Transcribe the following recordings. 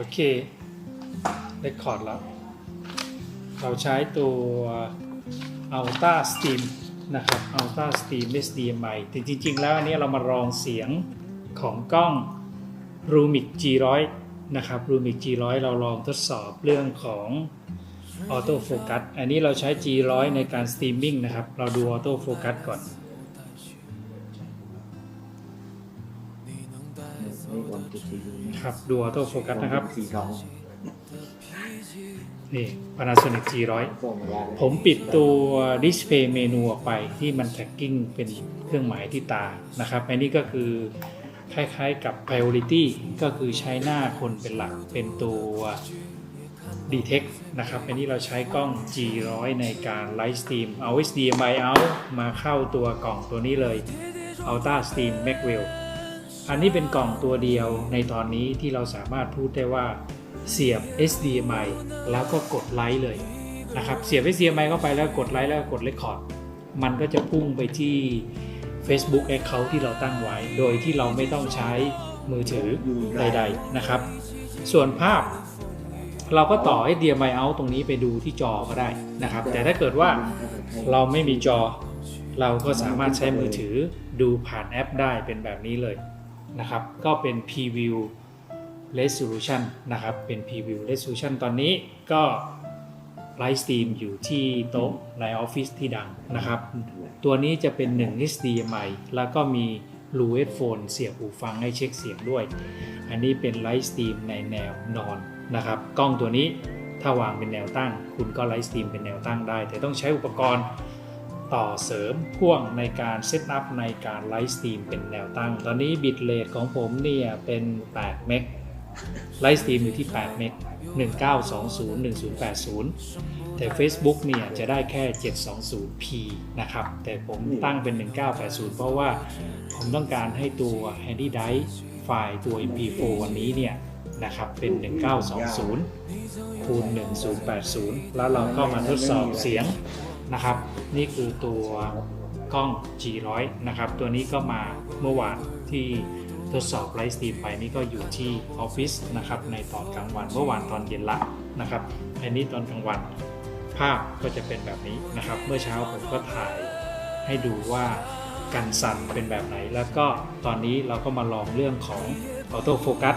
โอเคเรคคอร์ดแล้ว เราใช้ตัว Ultra Steam นะครับ Ultra Steam SDMI แต่จริงๆ แล้วอันนี้เรามาลองเสียงของกล้อง Rumix G100 นะครับ Rumix G100 เราลองทดสอบเรื่องของ Auto Focus อันนี้เราใช้ G100 ในการ Streaming นะครับ เราดู Auto Focus ก่อน ครับดู Auto Focus นะครับ สี่สองนี่ Panasonic G100 ส่งมาแล้วผมปิดตัว Display เมนูออกไปที่มัน Tracking เป็นเครื่องหมายที่ตานะครับอันนี้ก็คือคล้ายๆกับ Priority ก็คือใช้หน้าคนเป็นหลักเป็นตัว Detect นะครับอันนี้เราใช้กล้อง G100 ในการ Live Stream เอา HDMI out มาเข้าตัวกล่องตัวนี้เลย Ultra Stream Maxwell อันนี้เป็นกล่องตัวเดียวในตอนนี้ที่เราสามารถพูดได้ว่าเสียบ HDMI แล้วก็กดไลค์เลยนะครับเสียบ HDMI เข้าไปแล้วกดไลค์แล้วก็กด Record มันก็จะพุ่งไปที่ Facebook Account ที่เราตั้งไว้ โดยที่เราไม่ต้องใช้มือถือใด ๆนะครับ ส่วนภาพ เราก็ต่อ HDMI out ตรงนี้ไปดูที่จอก็ได้นะครับ แต่ถ้าเกิดว่าเราไม่มีจอ เราก็สามารถใช้มือถือดูผ่านแอปได้เป็นแบบนี้เลย นะครับ ก็เป็น Preview Resolution นะครับ เป็น Preview Resolution ตอนนี้ก็ไลฟ์สตรีมอยู่ที่โต๊ะในออฟฟิศที่ดังนะครับ ตัวนี้จะเป็น 1 HDMI แล้วก็มีรูเฮดโฟนเสียบหูฟังให้เช็คเสียงด้วย อันนี้เป็นไลฟ์สตรีมในแนวนอนนะครับ กล้องตัวนี้ถ้าวางเป็นแนวตั้ง คุณก็ไลฟ์สตรีมเป็นแนวตั้งได้ แต่ต้องใช้อุปกรณ์ ต่อเสริมพ่วงในการเซตอัพในการไลฟ์สตรีมเป็นแนวตั้ง ตอนนี้บิตเรทของผมเนี่ยเป็น 8 เมกไลฟ์สตรีมอยู่ที่ 8 เมก19201080 แต่ Facebook เนี่ยจะได้แค่ 720p นะครับ แต่ผมตั้งเป็น 1980 เพราะว่าผมต้องการให้ตัว Handy Drive ไฟล์ตัว MP4 วันนี้เนี่ยนะครับเป็น 1920 คูณ 1080 แล้วเราก็มาทดสอบเสียง นะครับ นี่คือตัวกล้อง G100 นะครับ ตัวนี้ก็มาเมื่อวานที่ทดสอบไลฟ์สตรีมไปนี่ก็อยู่ที่ออฟฟิศนะครับในตอนกลางวันเมื่อวานตอนเย็นละนะครับอันนี้ตอนกลางวันภาพก็จะเป็นแบบนี้นะครับ เมื่อเช้าผมก็ถ่ายให้ดูว่ากันสั่นเป็นแบบไหน แล้วก็ตอนนี้เราก็มาลองเรื่องของออโต้โฟกัส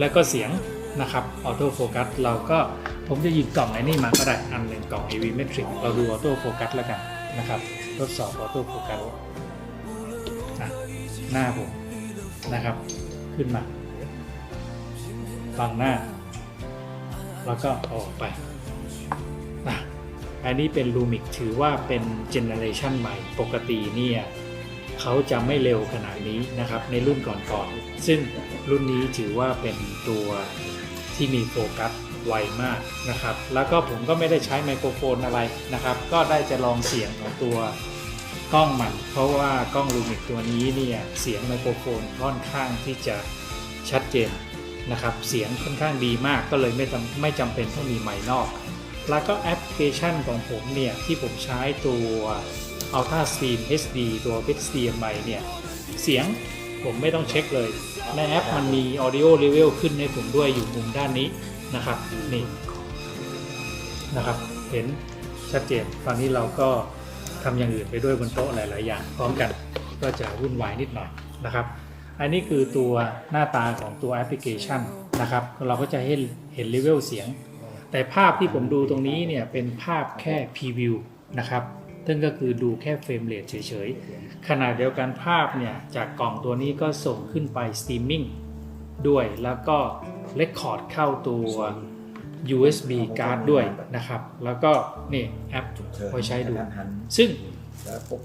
แล้วก็เสียงนะครับออโต้โฟกัสเราก็ ผมจะหยิบกล่องไอ้นี่มาก็ได้อันหนึ่งกล่อง AV Metric เราดูออโต้โฟกัสแล้วกันนะครับ ทดสอบออโต้โฟกัสหน้าผมนะครับ ขึ้นมาฟังหน้า แล้วก็อออกไปนะอันนี้เป็นลูมิกถือว่าเป็นเจเนอเรชันใหม่ปกติเนี่ยเขาจะไม่เร็วขนาดนี้นะครับในรุ่นก่อนๆ ซึ่งรุ่นนี้ถือว่าเป็นตัว ที่มีโฟกัสไวมากนะครับ แล้วก็ผมก็ไม่ได้ใช้ไมโครโฟนอะไรนะครับ ก็ได้จะลองเสียงของตัวกล้องมัน เพราะว่ากล้องลูมิกตัวนี้เนี่ยเสียงไมโครโฟนค่อนข้างที่จะชัดเจนนะครับ เสียงค่อนข้างดีมากก็เลยไม่จำไม่จำเป็นต้องมีไมค์นอก แล้วก็แอปพลิเคชันของผมเนี่ยที่ผมใช้ตัว Ultra Stream HD ตัว HDMI เนี่ยเสียงผมไม่ต้องเช็คเลย ในแอปมันมี Audio Level ขึ้นให้ผมด้วยอยู่มุมด้านนี้นะครับนี่นะครับเห็นชัดเจนตอนนี้เราก็ทำอย่างอื่นไปด้วยบนโต๊ะหลาย ๆ อย่าง พร้อมกันก็จะวุ่นวายนิดหน่อยนะครับ อันนี้คือตัวหน้าตาของตัวแอปพลิเคชันนะครับ เราก็จะเห็นเห็นเลเวลเสียง แต่ภาพที่ผมดูตรงนี้เนี่ยเป็นภาพแค่พรีวิวนะครับ ซึ่งก็คือดูแค่เฟรมเรทเฉยๆขณะเดียวกันภาพเนี่ยจากกล่องตัวนี้ก็ส่งขึ้นไปสตรีมมิ่งด้วยแล้วก็เลคคอร์ดเข้าตัว USB card ด้วยนะครับ แล้วก็นี่แอปไว้ใช้ดู ซึ่ง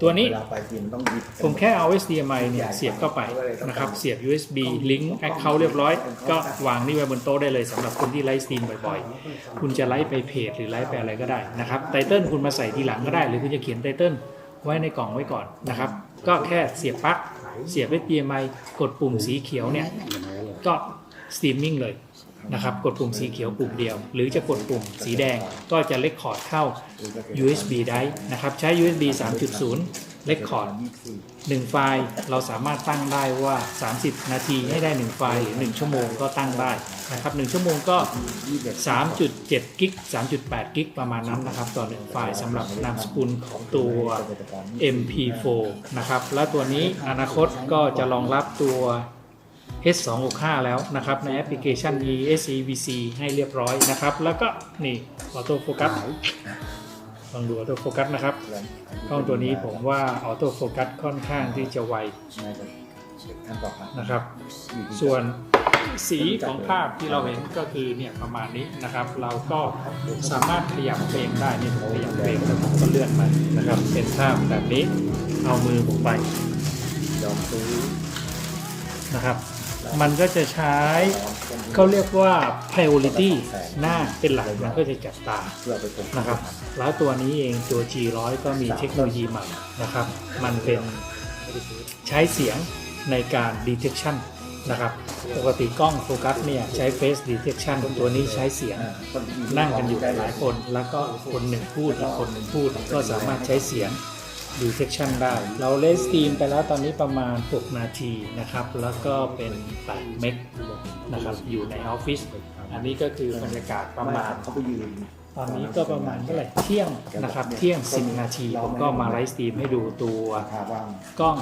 ตัวนี้เวลาไปทีมต้องหยิบผมแค่เอา HDMI เนี่ยเสียบเข้าไปนะครับ เสียบ USB ลิงก์ Account เรียบร้อย ก็วางนี่ไว้บนโต๊ะได้เลยสำหรับคนที่ไลฟ์สตรีมบ่อยๆ คุณจะไลฟ์ไปเพจหรือไลฟ์ไปอะไรก็ได้นะครับไตเติลคุณมาใส่ทีหลังก็ได้ หรือคุณจะเขียนไตเติลไว้ในกล่องไว้ก่อนนะครับ ก็แค่เสียบปลั๊กเสียบ HDMI กดปุ่มสีเขียวเนี่ยก็สตรีมมิ่งเลย นะครับกดปุ่มสีเขียวปุ่มเดียว หรือจะกดปุ่มสีแดงก็จะเลคคอร์ดเข้า USB ได้นะครับใช้ USB 3.0 Record ยี่สิบสี่หนึ่งไฟล์เราสามารถตั้งได้ว่า 30 นาทีให้ได้ 1 ไฟล์หรือ 1 ชั่วโมงก็ตั้งได้นะครับ1ชั่วโมงก็ยี่สิบเอ็ด3.7 กิก 3.8 กิกประมาณนั้นนะครับ ต่อ 1 ไฟล์สำหรับนามสกุลของตัว MP4 นะครับและตัวนี้อนาคตก็จะรองรับตัว H265 แล้วนะครับ ในแอปพลิเคชัน ESCVC ให้เรียบร้อยนะครับ แล้วก็นี่ออโต้โฟกัสลองดูออโต้โฟกัสนะครับกล้องตัวนี้ผมว่าออโต้โฟกัสค่อนข้างที่จะไวนะครับ ส่วนสีของภาพที่เราเห็นก็คือเนี่ยประมาณนี้นะครับ เราก็สามารถขยับเฟรมได้นี่ผมขยับเฟรมแล้วผมก็เลื่อนมานะครับ เป็นภาพแบบนี้เอามือผมไปยอมซื้อนะครับ มันก็จะใช้เขาเรียกว่า priority หน้าเป็นหลักมันก็จะจับตานะครับแล้วตัวนี้เองตัว G100 ก็มีเทคโนโลยีใหม่นะครับ มันเป็นใช้เสียงในการ detection นะครับปกติกล้องโฟกัสเนี่ยใช้ face detection ตัวนี้ใช้เสียงนั่งกันอยู่หลายคน แล้วก็คนหนึ่งพูดอีกคนหนึ่งพูดก็สามารถใช้เสียง detection ได้ เราเลสตีมไปแล้วตอนนี้ประมาณ 6 นาทีนะครับ แล้วก็เป็น8เมกนะครับ อยู่ในออฟฟิศ อันนี้ก็คือบรรยากาศประมาณเขาไปยืนตอนนี้ก็ประมาณเท่าไหร่เที่ยงนะครับ เที่ยง 10 นาทีผมก็มาไลฟ์สตรีมให้ดูตัวกล้อง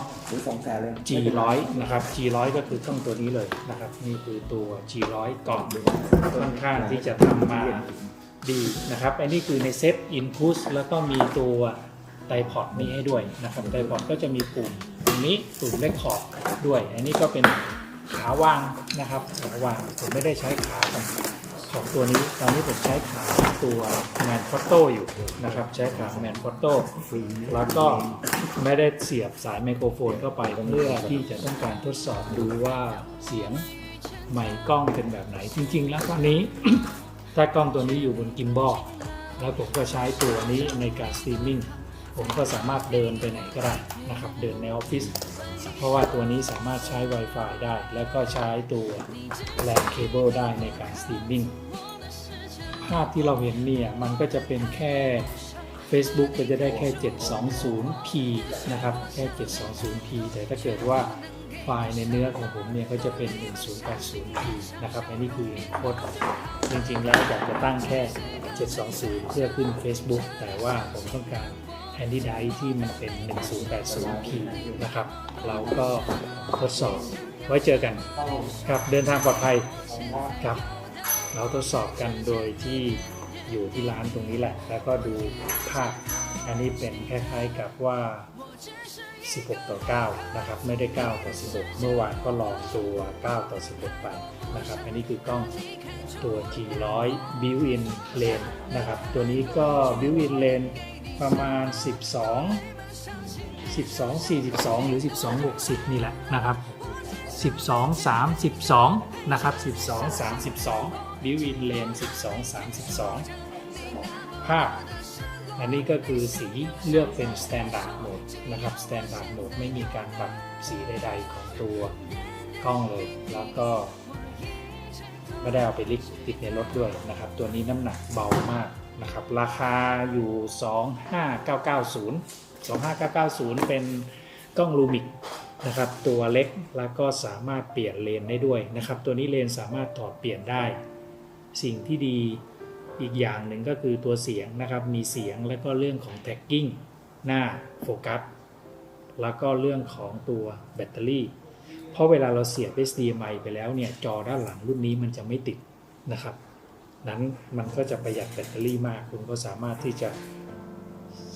G100 นะครับ G100 ก็คือกล้องตัวนี้เลยนะครับ นี่คือตัว G100 กล่องค่อนข้างที่จะทำมาดีนะครับอันนี้คือในเซต Input แล้วก็มีตัว ไดพอดนี้ให้ด้วยนะครับไดพอดก็จะมีปุ่มตรงนี้ปุ่มเลคคอร์ดด้วย อันนี้ก็เป็นขาวางนะครับขาวางผมไม่ได้ใช้ขาของของตัวนี้ ตอนนี้ผมใช้ขาตัวแมนฟอตโต้อยู่นะครับ ใช้ขาแมนฟอตโต้แล้วก็ไม่ได้เสียบสายไมโครโฟนเข้าไปเพื่อที่จะต้องการทดสอบดูว่าเสียงไมค์กล้องเป็นแบบไหน จริง ๆ แล้วตอนนี้ ถ้ากล้องตัวนี้อยู่บนกิมบอลแล้วผมก็ใช้ตัวนี้ในการสตรีมมิ่ง ผมก็สามารถเดินไปไหนก็ได้นะครับเดินในออฟฟิศเพราะว่าตัวนี้สามารถใช้ Wi-Fi ได้ แล้วก็ใช้ตัวแลนเคเบิลได้ในการสตรีมมิ่งภาพที่เราเห็นเนี่ยมันก็จะเป็นแค่ Facebook ก็จะได้แค่ 720p นะครับ แค่ 720p แต่ถ้าเกิดว่าไฟล์ในเนื้อของผมเนี่ยก็จะเป็น 1080p นะครับ อันนี้คือโค้ดจริงๆ แล้วอยากจะตั้งแค่ 720 เพื่อขึ้น Facebook แต่ว่าผมต้องการ Handy d i ที่มันเป็น 1080p นะครับ เราก็ทดสอบไว้เจอกันครับเดินทางปลอดภัยครับ เราทดสอบกันโดยที่อยู่ที่ร้านตรงนี้แหละ แล้วก็ดูภาพ อันนี้เป็นคล้ายๆกับว่า 16 ต่อ 9 นะครับ ไม่ได้ 9 ต่อ 16 เมื่อวานก็ลองตัว 9 ต่อ 16 ไปนะครับ อันนี้คือกล้องตัว G100 built-in lens นะครับ ตัวนี้ก็ built-in lens ประมาณ 12 12 42 หรือ 12 60นี่แหละนะครับ 12 32 นะครับ 12 32บิวอินเลน 12 32 ภาพ อันนี้ก็คือสีเลือกเป็น Standard Mode นะครับ Standard Mode ไม่มีการปรับสีใด ๆ ของตัวกล้องเลย แล้วก็ไม่ได้เอาไปลิกติดในรถด้วยนะครับ ตัวนี้น้ำหนักเบามาก นะครับราคาอยู่ 25990 25990 เป็นกล้องลูมิกนะครับตัวเล็กแล้วก็สามารถเปลี่ยนเลนได้ด้วยนะครับ ตัวนี้เลนสามารถถอดเปลี่ยนได้ สิ่งที่ดีอีกอย่างหนึ่งก็คือตัวเสียงนะครับมีเสียงแล้วก็เรื่องของแท็กกิ้งหน้าโฟกัสแล้วก็เรื่องของตัวแบตเตอรี่ เพราะเวลาเราเสียบ HDMI ไปแล้วเนี่ยจอด้านหลังรุ่นนี้มันจะไม่ติดนะครับ นั้นมันก็จะประหยัดแบตเตอรี่มาก คุณก็สามารถที่จะ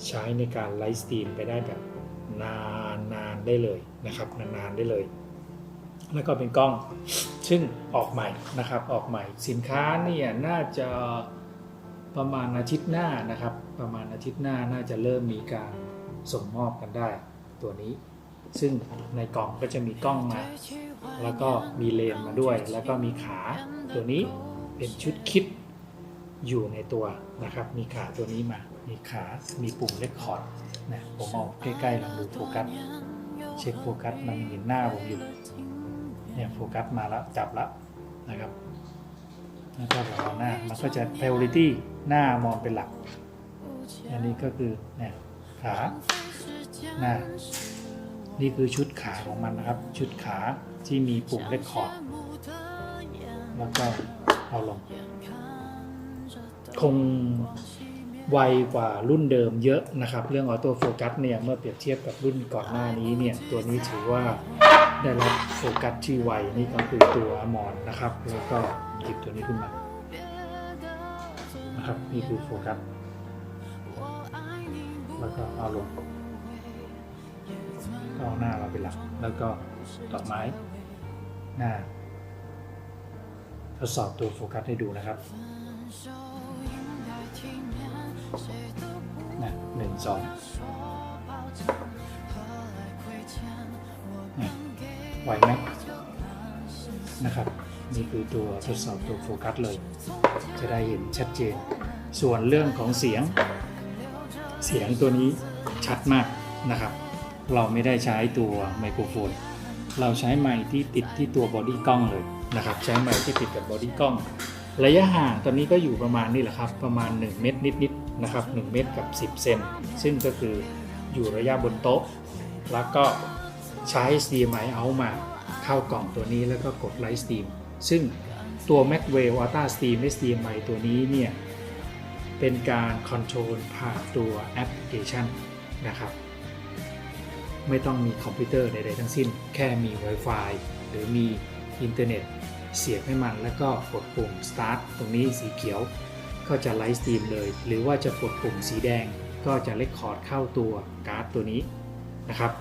ใช้ในการไลฟ์สตรีมไปได้แบบนานนานได้เลยนะครับนานๆได้เลย แล้วก็เป็นกล้องซึ่งออกใหม่นะครับออกใหม่สินค้าเนี่ยน่าจะประมาณอาทิตย์หน้านะครับ ประมาณอาทิตย์หน้าน่าจะเริ่มมีการส่งมอบกันได้ตัวนี้ ซึ่งในกล่องก็จะมีกล้องมา แล้วก็มีเลนมาด้วย แล้วก็มีขาตัวนี้ เป็นชุดคิดอยู่ในตัวนะครับ มีขาตัวนี้มา มีขา มีปุ่มเลคคอร์ดนะผมเอาใกล้ๆลองดูโฟกัส เช็คโฟกัสมันเห็นหน้าผมอยู่ เนี่ยโฟกัสมาแล้วจับแล้วนะครับแล้วก็ผมเอาหน้า มันก็จะ priority หน้ามองเป็นหลัก อันนี้ก็คือเนี่ยขานะนี่คือชุดขาของมันนะครับ ชุดขาที่มีปุ่มเลคคอร์ด แล้วก็ เอาลง คงไวกว่ารุ่นเดิมเยอะนะครับ เรื่องออโต้โฟกัสเนี่ยเมื่อเปรียบเทียบกับรุ่นก่อนหน้านี้เนี่ยตัวนี้ถือว่าได้รับโฟกัสที่ไวนี่ก็คือตัวมอนนะครับ แล้วก็หยิบตัวนี้ขึ้นมานะครับนี่คือโฟกัสแล้วก็เอาลงก็เอาหน้าเราเป็นหลักแล้วก็ดอกไม้หน้า ทดสอบตัวโฟกัสให้ดูนะครับนะหนึ่งสองนะไหวไหมนะครับนี่คือตัวทดสอบตัวโฟกัสเลย จะได้เห็นชัดเจน ส่วนเรื่องของเสียง เสียงตัวนี้ชัดมากนะครับ เราไม่ได้ใช้ตัวไมโครโฟน เราใช้ไมค์ที่ติดที่ตัวบอดี้กล้องเลย นะครับใช้ไมค์ที่ติดกับบอดี้กล้อง ระยะห่างตอนนี้ก็อยู่ประมาณนี่แหละครับประมาณ 1 เมตรนิดๆนะครับ1เมตรกับ 10 เซนซึ่งก็คืออยู่ระยะบนโต๊ะ แล้วก็ใช้ HDMI เอามาเข้ากล่องตัวนี้แล้วก็กดไลฟ์สตรีมซึ่งตัว m a c w a v e Ultra Steam HDMI ตัวนี้เนี่ยเป็นการคอนโทรลผ่านตัวแอปพลิเคชันนะครับ ไม่ต้องมีคอมพิวเตอร์ใดๆทั้งสิ้น แค่มี Wi-Fi หรือมี อินเทอร์เน็ต เสียบให้มันแล้วก็กดปุ่ม start ตรงนี้สีเขียว ก็จะไลฟ์สตรีมเลย หรือว่าจะกดปุ่มสีแดง ก็จะเลคคอร์ดเข้าตัวการ์ดตัวนี้นะครับ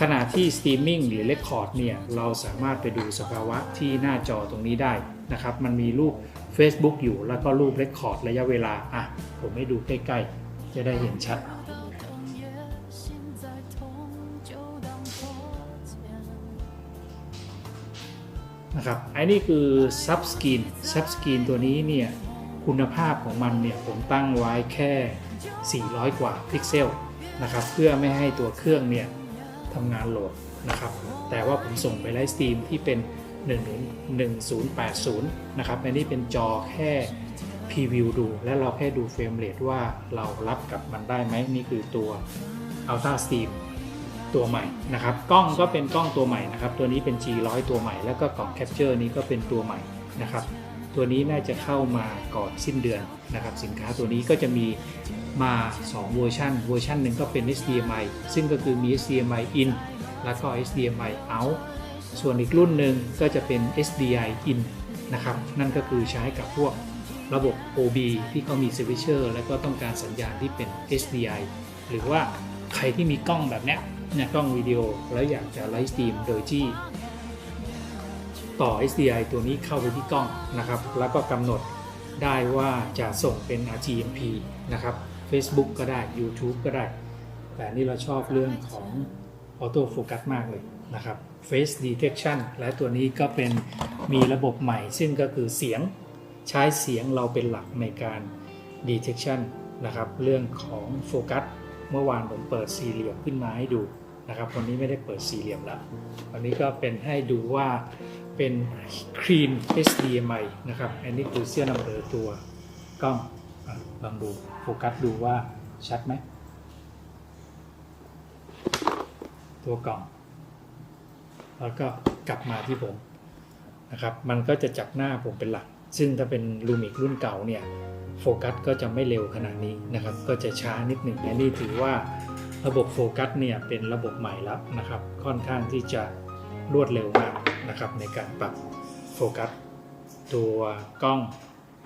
ขณะที่สตรีมมิ่งหรือเลคคอร์ดเนี่ยเราสามารถไปดูสภาวะที่หน้าจอตรงนี้ได้นะครับมันมีรูป Facebook อยู่แล้วก็รูปเลคคอร์ดระยะเวลาอะผมให้ดูใกล้ๆ จะได้เห็นชัด นะครับไอ้นี่คือซับสกรีนซับสกรีนตัวนี้เนี่ยคุณภาพของมันเนี่ยผมตั้งไว้แค่ 400 กว่าพิกเซลนะครับเพื่อไม่ให้ตัวเครื่องเนี่ยทำงานโหลดนะครับแต่ว่าผมส่งไปไลฟ์สตรีมที่เป็น 1080 นะครับอันนี้เป็นจอแค่พรีวิวดู และเราแค่ดูเฟรมเรทว่าเรารับกับมันได้ไหมนี่คือตัว Ultra Stream ตัวใหม่นะครับกล้องก็เป็นกล้องตัวใหม่นะครับ ตัวนี้เป็น G100 ตัวใหม่ แล้วก็กล่องแคปเจอร์นี้ก็เป็นตัวใหม่นะครับ ตัวนี้น่าจะเข้ามาก่อนสิ้นเดือนนะครับ สินค้าตัวนี้ก็จะมีมา 2 เวอร์ชันเวอร์ชันหนึ่งก็เป็น HDMI ซึ่งก็คือมี HDMI in แล้วก็ HDMI out ส่วนอีกรุ่นหนึ่งก็จะเป็น SDI in นะครับ นั่นก็คือใช้กับพวกระบบ OB ที่เขามี switcher แล้วก็ต้องการสัญญาณที่เป็น SDI หรือว่าใครที่มีกล้องแบบเนี้ย เนี่ยกล้องวิดีโอแล้วอยากจะไลฟ์สตรีมโดยที่ต่อ SDI ตัวนี้เข้าไปที่กล้องนะครับ แล้วก็กำหนดได้ว่าจะส่งเป็น RTMP นะครับ Facebook ก็ได้ YouTube ก็ได้ แต่นี่เราชอบเรื่องของ Auto Focus มากเลยนะครับ Face Detection และตัวนี้ก็เป็นมีระบบใหม่ ซึ่งก็คือเสียงใช้เสียงเราเป็นหลักในการ Detection นะครับ เรื่องของโฟกัส เมื่อวานผมเปิดสี่เหลี่ยมขึ้นมาให้ดู นะครับวันนี้ไม่ได้เปิดสี่เหลี่ยมแล้ววันนี้ก็เป็นให้ดูว่าเป็น Clean HDMI นะครับ อันนี้คือเสื้อนัมเบอร์ตัวกล้องลองดูโฟกัสดูว่าชัดไหม ตัวกล่อง แล้วก็กลับมาที่ผมนะครับ มันก็จะจับหน้าผมเป็นหลัก ซึ่งถ้าเป็นลูมิกรุ่นเก่าเนี่ย โฟกัสก็จะไม่เร็วขนาดนี้นะครับ ก็จะช้านิดหนึ่งอันนี้ถือว่า ระบบโฟกัสเนี่ยเป็นระบบใหม่แล้วนะครับ ค่อนข้างที่จะรวดเร็วมากนะครับ ในการปรับโฟกัสตัวกล้อง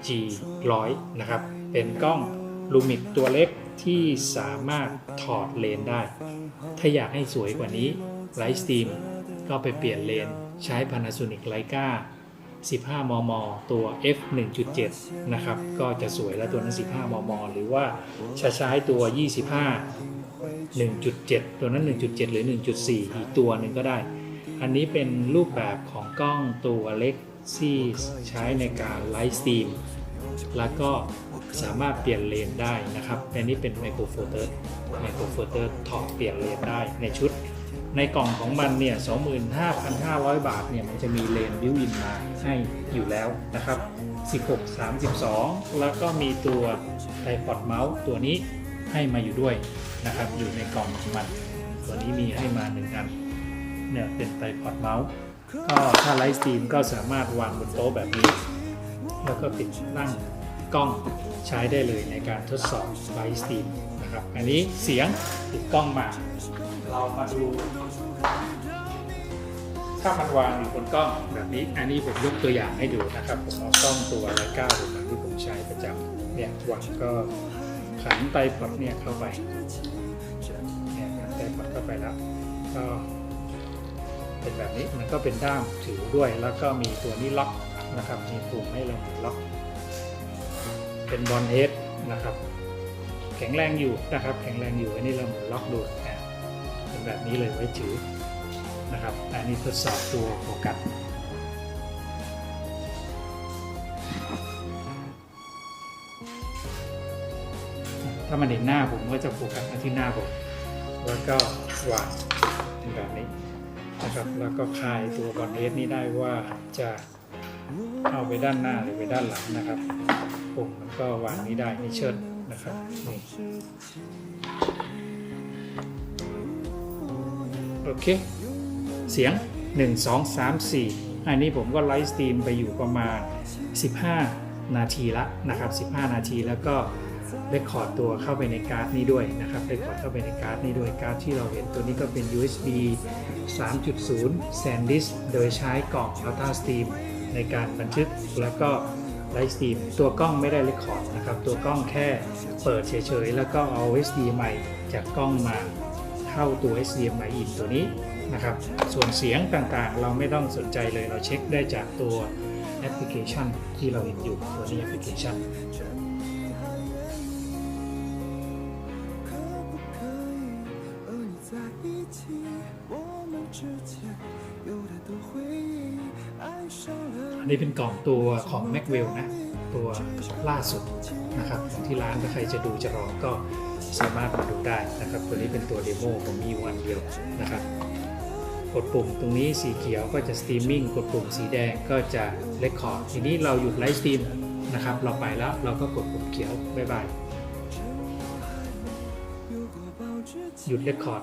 G100 นะครับ เป็นกล้องลูมิกตัวเล็กที่สามารถถอดเลนได้ ถ้าอยากให้สวยกว่านี้ไลฟ์สตรีมก็ไปเปลี่ยนเลนใช้ Panasonic Leica 15 มม ตัว f 1.7 นะครับ ก็จะสวยแล้วตัวนั้น 15 มม หรือว่าใช้ตัว 25 1.7 ตัวนั้น 1.7 หรือ 1.4 อีกตัวหนึ่งก็ได้ อันนี้เป็นรูปแบบของกล้องตัวเล็กที่ใช้ในการไลฟ์สตรีม แล้วก็สามารถเปลี่ยนเลนได้นะครับอันนี้เป็นไมโครโฟเตอร์ไมโครโฟเตอร์ถอดเปลี่ยนเลนได้ในชุด ในกล่องของมันเนี่ย 25,500 บาทเนี่ย มันจะมีเลนบิวอินมาให้อยู่แล้วนะครับ 16 32 แล้วก็มีตัวไ i พอดเมาส์ตัวนี้ให้มาอยู่ด้วยนะครับ อยู่ในกล่องของมัน ตัวนี้มีให้มาหนึ่งอัน เนี่ยเป็นไตรพอดเมาส์ ก็ถ้าไลฟ์สตรีมก็สามารถวางบนโต๊ะแบบนี้ แล้วก็ติดตั้งกล้องใช้ได้เลยในการทดสอบไลฟ์สตรีมนะครับ อันนี้เสียงติดกล้องมา เรามาดู ถ้ามันวางอยู่บนกล้องแบบนี้ อันนี้ผมยกตัวอย่างให้ดูนะครับ ผมเอากล้องตัวไลกาตัวที่ผมใช้ประจำเนี่ยวางก็ขันไตรพอดเนี่ยเข้าไปเนี่ยขันไตรพอดเข้าไปแล้วก็เป็นแบบนี้มันก็เป็นด้ามถือด้วย แล้วก็มีตัวนี้ล็อกนะครับมีปุ่มให้เราล็อก เป็นบอลเฮดนะครับ แข็งแรงอยู่นะครับ แข็งแรงอยู่อันนี้เราหมุนล็อกดู เป็นแบบนี้เลยไว้ถือนะครับ อันนี้ทดสอบตัวโฟกัสถ้ามันเห็นหน้าผมก็จะโฟกัสมาที่หน้าผม แล้วก็วางเป็นแบบนี้นะครับ แล้วก็คลายตัวบอลเฮดนี้ได้ว่าจะเอาไปด้านหน้าหรือไปด้านหลังนะครับปุ่มมันก็วางนี้ได้นี่เชิดนะครับนี่ โอเค เสียง 1 2 3 4 อันนี้ผมก็ไลฟ์สตรีมไปอยู่ประมาณ 15 นาทีละนะครับ 15 นาทีแล้วก็เรคคอร์ดตัวเข้าไปในการ์ดนี้ด้วยนะครับเรคคอร์ดเข้าไปในการ์ดนี้ด้วยการ์ดที่เราเห็นตัวนี้ก็เป็น USB 3.0 SanDisk โดยใช้กล่อง Data Stream ในการบันทึกแล้วก็ไลฟ์สตรีมตัวกล้องไม่ได้เรคคอร์ดนะครับ ตัวกล้องแค่เปิดเฉยๆ แล้วก็เอา HDMI จากกล้องมา เข้าตัว HDMI in ตัวนี้นะครับ ส่วนเสียงต่างๆ เราไม่ต้องสนใจเลยเราเช็คได้จากตัวแอปพลิเคชันที่เราเห็นอยู่ตัวนี้แอปพลิเคชันอันนี้เป็นกล่องตัวของ m a c w e l l นะ ตัวล่าสุดนะครับ ที่ร้านถ้าใครจะดูจะรอก็ สามารถมาดูได้นะครับ ตัวนี้เป็นตัวเดโมผมมีวันเดียวนะครับ กดปุ่มตรงนี้สีเขียวก็จะสตรีมมิ่งกดปุ่มสีแดงก็จะเลคคอร์ดทีนี้เราหยุดไลฟ์สตรีมนะครับ เราไปแล้วเราก็กดปุ่มเขียวบ๊ายบายหยุดเลคคอร์ด